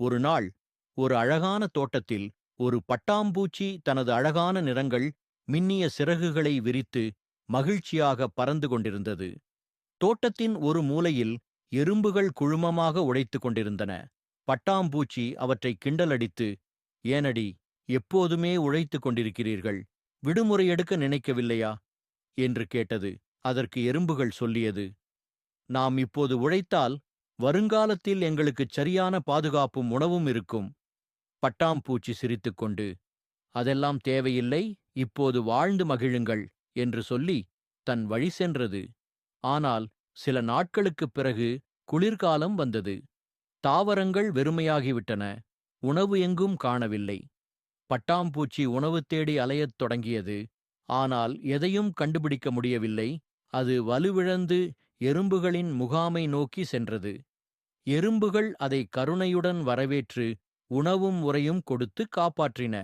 ஒரு நாள் ஒரு அழகான தோட்டத்தில் ஒரு பட்டாம்பூச்சி தனது அழகான நிறங்கள் மின்னிய சிறகுகளை விரித்து மகிழ்ச்சியாக பறந்து கொண்டிருந்தது. தோட்டத்தின் ஒரு மூலையில் எறும்புகள் குழுமமாக உழைத்துக் கொண்டிருந்தன. பட்டாம்பூச்சி அவற்றை கிண்டலடித்து ஏனடி எப்போதுமே உழைத்துக் கொண்டிருக்கிறீர்கள். விடுமுறை எடுக்க நினைக்கவில்லையா? என்று கேட்டது. அதற்கு எறும்புகள் சொல்லியது. நாம் இப்போது உழைத்தால் வருங்காலத்தில் எங்களுக்குச் சரியான பாதுகாப்பும் உணவும் இருக்கும். பட்டாம்பூச்சி சிரித்துக்கொண்டு அதெல்லாம் தேவையில்லை இப்போது வாழ்ந்து மகிழுங்கள் என்று சொல்லி தன் வழி சென்றது. ஆனால் சில நாட்களுக்குப் பிறகு குளிர்காலம் வந்தது. தாவரங்கள் வெறுமையாகிவிட்டன உணவு எங்கும் காணவில்லை. பட்டாம்பூச்சி உணவு தேடி அலையத் தொடங்கியது. ஆனால் எதையும் கண்டுபிடிக்க முடியவில்லை. அது வலுவிழந்து எறும்புகளின் முகாமை நோக்கி சென்றது. எறும்புகள் அதை கருணையுடன் வரவேற்று உணவும் உறையும் கொடுத்து காப்பாற்றின.